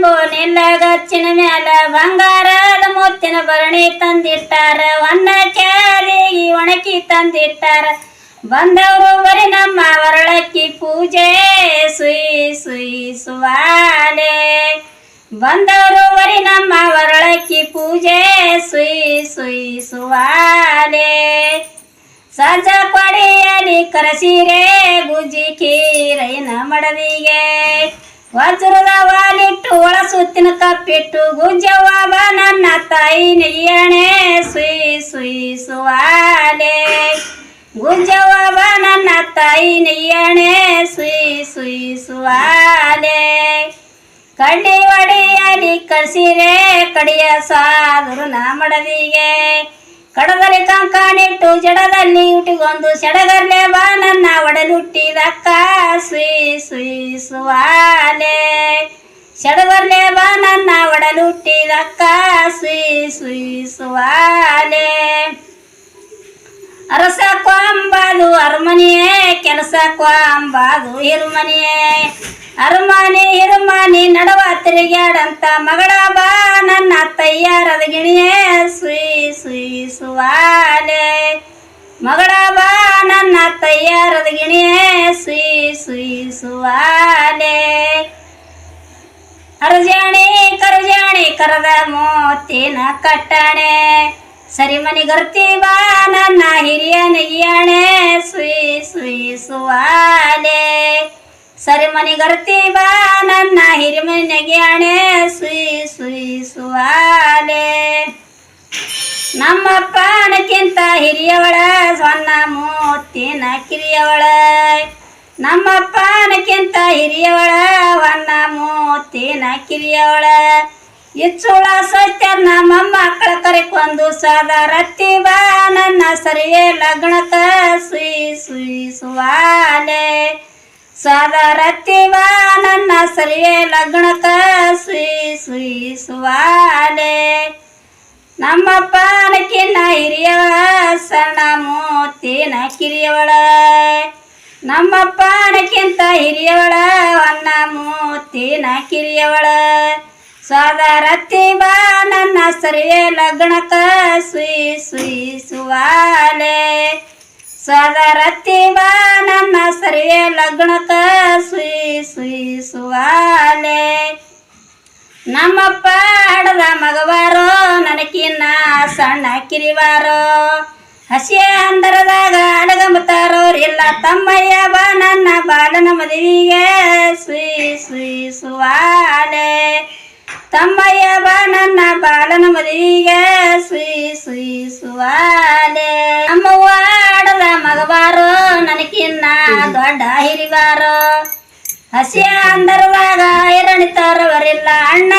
ಎಂಬು ನಿಲ್ಲಗಚ್ಚಿನ ಮ್ಯಾಲ ಬಂಗಾರದ ಮುತ್ತಿನ ಭರಣಿ ತಂದಿಟ್ಟಾರ. ಒನ್ನ ಚಾರಿಗೆ ಒಣಕಿ ತಂದಿಟ್ಟಾರ. ಬಂದವರು ಬರಿ ನಮ್ಮ ವರಳಕ್ಕಿ ಪೂಜೆ. ಸುಯಿ ಸುಯಿ, ಸುವಾಲೆ. ಬಂದವರು ಬರಿ ನಮ್ಮ ವರಳಕ್ಕಿ ಪೂಜೆ. ಸುಯಿ ಸುಯಿ, ಸುವಾಲೆ. ಸಜ ಕೊಡಿಯಲಿ ಕರಸಿರೆ ಗುಜಿ ಕೀರೈನ ಮಡವಿಗೆ ವಜ್ರದ ಒಳ ಸುತ್ತಿನ ಕಪ್ಪಿಟ್ಟು ಗುಂಜವ್ವ ನನ್ನ ತಾಯಿ ನೆಯ್ಯಣೆ ಸುಯಿ ಸುಯಿ ಸುವಾಲೆ. ನನ್ನ ತಾಯಿ ನೆಯ್ಯಣೆ ಸುಯಿ ಸುಯಿ ಸುವಾಲೆ. ಕಡ್ಡಿ ಒಡೆಯಲಿ ಕಳಿಸಿರೆ ಕಡಿಯ ಸಾದರು ಮಡದಿಗೆ ಕಡದಲ್ಲಿ ಕಂಕಾಣಿಟ್ಟು ಜಡದಲ್ಲಿ ಹುಟ್ಟಿಗೊಂದು ಸೆಡಗರ್ಲೆ ಬಾ ನನ್ನ ಒಡಲುಟ್ಟಿದಕ್ಕ. ಸುಯಿ ಸುಯಿ ಸುವಾಲೆ. ಸಡಗರ್ಲೆ ಬಾ ನನ್ನ ಒಡಲುಟ್ಟಿದಕ್ಕ, ಸುಯಿ ಸುಯಿ ಸುವಾಲೆ. ಅರಸ ಕೊಂಬಾದು ಅರಮನೆಯೇ, ಕೆಲಸ ಕೊಂಬಾದು ಹಿರುಮನೆಯೇ. ಅರಮನೆ ಹಿರುಮನೆ ನಡುವ ತಿರುಗ್ಯಾಡಂತ ಮಗಳ ಬಾ, ನನ್ನ ತಯ್ಯಾರದ ಗಿಣಿಯೇ ಸುಯಿ ಸುಯಿ ಸುವಾಲೆ. ಮಗಳ ಬಾ, ನನ್ನ ತಯ್ಯಾರದ ಗಿಣಿಯೇ ಸುಯಿ ಸುಯಿ ಸುವಾಲೆ. ಅರಜಾಣಿ ಕರಜಾಣಿ, ಕರದ ಮೋತಿನ ಕಟ್ಟಣೆ. ಸರಿಮನಿ ಗರ್ತಿ ಬಾ, ನನ್ನ ಹಿರಿಯ ನೆಯ್ಯಾಣೆ. ಸುಯಿ ಸುಯಿ ಸುವಾಲೆ. ಸರಿಮನಿ ಗರ್ತಿ ಬಾ, ನನ್ನ ಹಿರಿಮನಿ ನೆಗ್ಯಾಣೆ. ಸುಯಿ ಸುಯಿ ಸುವಾಲೆ. ನಮ್ಮಪ್ಪನಕ್ಕಿಂತ ಹಿರಿಯವಳ ಸೊನ್ನ ಮೋತಿನ ಕಿರಿಯವಳ. ನಮ್ಮಪ್ಪನಕ್ಕಿಂತ ಹಿರಿಯವಳ ಹೊನ್ನ ಮೂತಿನ ಕಿರಿಯವಳ. ಇಚ್ಚುಳ ಸತ್ಯ ನಮ್ಮಮ್ಮ ಮಕ್ಕಳ ಸದಾ ರತ್ತಿ ಬಾ, ನನ್ನ ಸರಿಯೇ ಲಗ್ನಕ ಸುಯಿ ಸುಯಿ ಸುವಾಲೆ. ಸದಾ ರತ್ತಿ ಬಾ, ನನ್ನ ಸರಿಯೇ ಲಗ್ನಕ ಸುಯಿ ಸುಯಿ ಸುವಾಲೆ. ಪಾನಕಿನ ಹಿರಿಯವ, ಸಣ್ಣ ಮೂತಿನ ಕಿರಿಯವಳ. ನಮ್ಮಪ್ಪನಕ್ಕಿಂತ ಹಿರಿಯವಳ ಅನ್ನ ಮೂತಿನ ಕಿರಿಯವಳ. ಸೋದರತ್ತಿ ಬಾ ನನ್ನ ಸರಿಯೇ ಲಗ್ನಕ ಸುಯಿ ಸುಯಿ ಸುವಾಲೆ. ಸೋದರತ್ತಿ ಬಾ ನನ್ನ ಸರಿಯೇ ಲಗ್ನಕ ಸುಯಿ ಸುಯಿ ಸುವಾಲೆ. ನಮ್ಮಪ್ಪ ಹಡದ ಮಗವಾರೋ, ನನಕಿನ್ನ ಸಣ್ಣ ಕಿರಿವಾರೋ. ಹಸಿಯ ಅಂದರದಾಗ ಅಡಗಂಬತಾರೋರಿಲ್ಲ ತಮ್ಮಯ್ಯ ಬಾ, ನನ್ನ ಬಾಲನ ಮದುವಿಗೆ. ಸುಯಿ ಸುಯಿ ಸುವಾಲೆ. ತಮ್ಮಯ್ಯ ಬಾ, ನನ್ನ ಬಾಲನ ಮದುವಿಗೆ. ಸುಯಿ ಸುಯಿ ಸುವಾಲೆ. ನಮ್ಮವ್ವ ಆಡದ ಮಗಬಾರೋ ನನಗಿನ್ನ ದೊಡ್ಡ ಹಿರಿಬಾರೋ ಹಸಿಯ ಅಂದರದಾಗ ಐರಣಿತಾರವರಿಲ್ಲ ಅಣ್ಣ